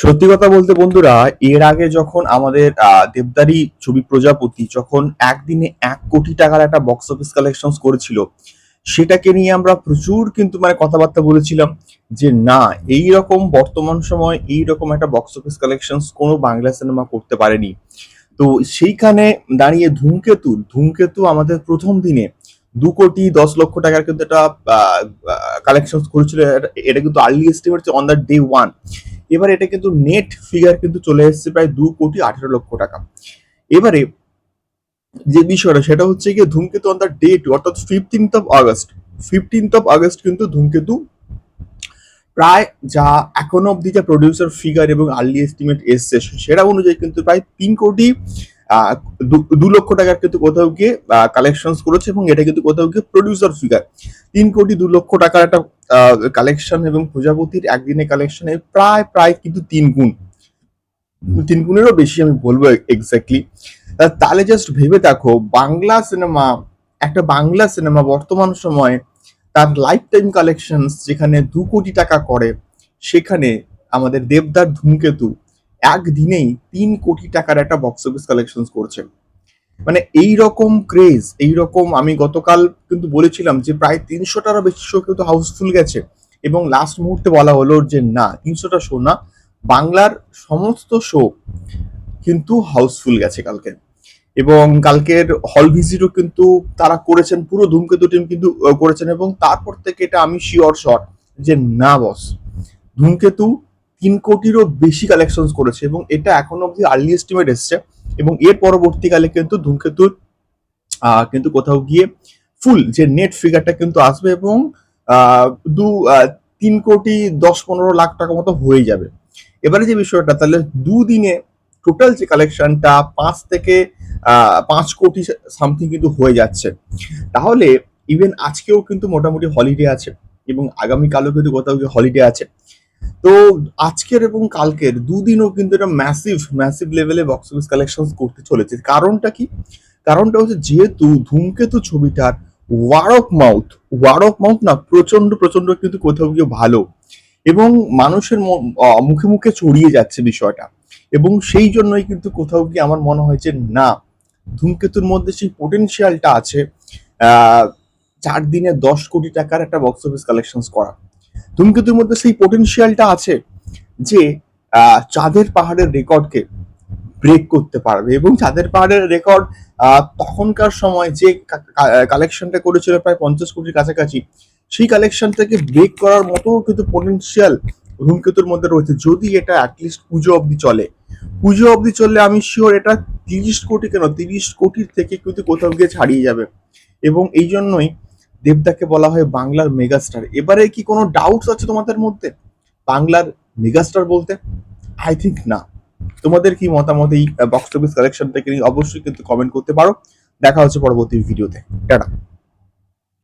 সত্যি কথা বলতে বন্ধুরা, এর আগে যখন আমাদের দেবদারি ছবি প্রজাপতি যখন একদিনে এক কোটি টাকার একটা বক্স অফিস কালেকশন করেছিল, সেটাকে নিয়ে আমরা প্রচুর কিন্তু মানে কথাবার্তা বলেছিলাম যে না, এই রকম বর্তমান সময় এই রকম একটা বক্স অফিস কালেকশন কোনো বাংলা সিনেমা করতে পারেনি। তো সেইখানে দাঁড়িয়ে ধূমকেতু ধূমকেতু আমাদের প্রথম দিনে দু কোটি দশ লক্ষ টাকার কিন্তু একটা কালেকশন করেছিল, এটা কিন্তু early estimate on the day one এবার এটা কিন্তু নেট ফিগার কিন্তু চলে এসেছে প্রায় দু কোটি আঠেরো লক্ষ টাকা। এবারে যে বিষয়টা, সেটা হচ্ছে গিয়ে ধূমকেতু অন দ্য ডেট অর্থাৎ fifteenth of August fifteenth of August কিন্তু ধূমকেতু প্রায় যা এখনও অব্দি যা প্রডিউসার ফিগার এবং আর্লি এস্টিমেট এসছে সেটা অনুযায়ী কিন্তু প্রায় তিন কোটি দু- লক্ষ টাকার কিন্তু কোথাও গিয়ে কালেকশন করেছে এবং এটা কিন্তু কোথাও গিয়ে প্রডিউসার ফিগার তিন কোটি দু লক্ষ টাকার একটা কালেকশন এবং প্রজাপতির একদিনে কালেকশনে প্রায় প্রায় কিন্তু তিন গুণ। তিন গুণেরও বেশি আমি বলব এক্স্যাক্টলি তাহলে জাস্ট ভেবে দেখো বাংলা সিনেমা একটা বাংলা সিনেমা বর্তমান সময়ে তার লাইফ টাইম কালেকশন যেখানে দু কোটি টাকা করে সেখানে আমাদের দেবদার ধূমকেতু একদিনেই তিন কোটি টাকার একটা বক্স অফিস কালেকশন করছে মানে এই রকম ক্রেজ এই রকম আমি গতকাল কিন্তু বলেছিলাম যে প্রায় তিনশোটারও বেশি শো কিন্তু হাউসফুল গেছে। এবং লাস্ট মুহূর্তে বলা হলো যে না, তিনশোটা শো না, বাংলার সমস্ত শো কিন্তু হাউসফুল গেছে কালকে। এবং কালকের হল ভিজিটও কিন্তু তারা করেছেন, পুরো ধূমকেতু টিম কিন্তু করেছেন। এবং তারপর থেকে এটা আমি শিওর শট যে না বস ধূমকেতু তিন কোটিরও বেশি কালেকশন করেছে এবং এটা এখনও অব্দি আর্লি এস্টিমেট এসছে এবং এর পরবর্তীকালে কিন্তু ধূমকেতুর কিন্তু কোথাও গিয়ে ফুল যে নেট ফিগারটা কিন্তু আসবে এবং দু তিন কোটি দশ পনেরো লাখ টাকা মতো হয়ে যাবে। এবারে যে বিষয়টা, তাহলে দুদিনে টোটাল যে কালেকশনটা পাঁচ থেকে পাঁচ কোটি সামথিং কিন্তু হয়ে যাচ্ছে। তাহলে ইভেন আজকেও কিন্তু মোটামুটি হলিডে আছে এবং আগামীকালও কিন্তু কোথাও গিয়ে হলিডে আছে। তো আজকের এবং কালকের দুদিনও কিন্তু এটা ম্যাসিভ ম্যাসিভ লেভেলে বক্স অফিস কালেকশন করতে চলেছে। কারণটা কি? কারণটা হচ্ছে যেহেতু ধূমকেতু ছবিটার word of mouth word of mouth না প্রচণ্ড প্রচণ্ড কিন্তু কোথাও গিয়ে ভালো এবং মানুষের মুখে মুখে ছড়িয়ে যাচ্ছে বিষয়টা এবং সেই জন্যই কিন্তু কোথাও গিয়ে আমার মনে হয় যে না, ধূমকেতুর মধ্যে সেই পোটেনশিয়ালটা আছে চার দিনে দশ কোটি টাকার একটা বক্স অফিস কালেকশন করা। ধূমকেতুর মধ্যে সেই পোটেনশিয়ালটা আছে যে চাঁদের পাহাড়ের রেকর্ডকে ব্রেক করতে পারবে এবং চাঁদের পাহাড়ের রেকর্ড তখনকার সময় যে কালেকশনটা করেছিল প্রায় পঞ্চাশ কোটির কাছাকাছি, সেই কালেকশনটাকে ব্রেক করার মতো কিন্তু পোটেনশিয়াল ধূমকেতুর মধ্যে রয়েছে। যদি এটা অ্যাটলিস্ট পুজো অবধি চলে, পুজো অবধি চললে আমি শিওর এটা তিরিশ কোটি কেন? তিরিশ কোটির থেকে কিন্তু কোথাও গিয়ে ছাড়িয়ে যাবে। এবং এই জন্যই দেবদাকে বলা হয় বাংলার মেগাস্টার। এবারে কি কোনো ডাউটস আছে তোমাদের মধ্যে? বাংলার মেগাস্টার বলতে? আই থিঙ্ক না। তোমাদের কি মতামত এই বক্স অফিস কালেকশনটাকে নিয়ে অবশ্যই কিন্তু কমেন্ট করতে পারো। দেখা হচ্ছে পরবর্তী ভিডিওতে টাটা।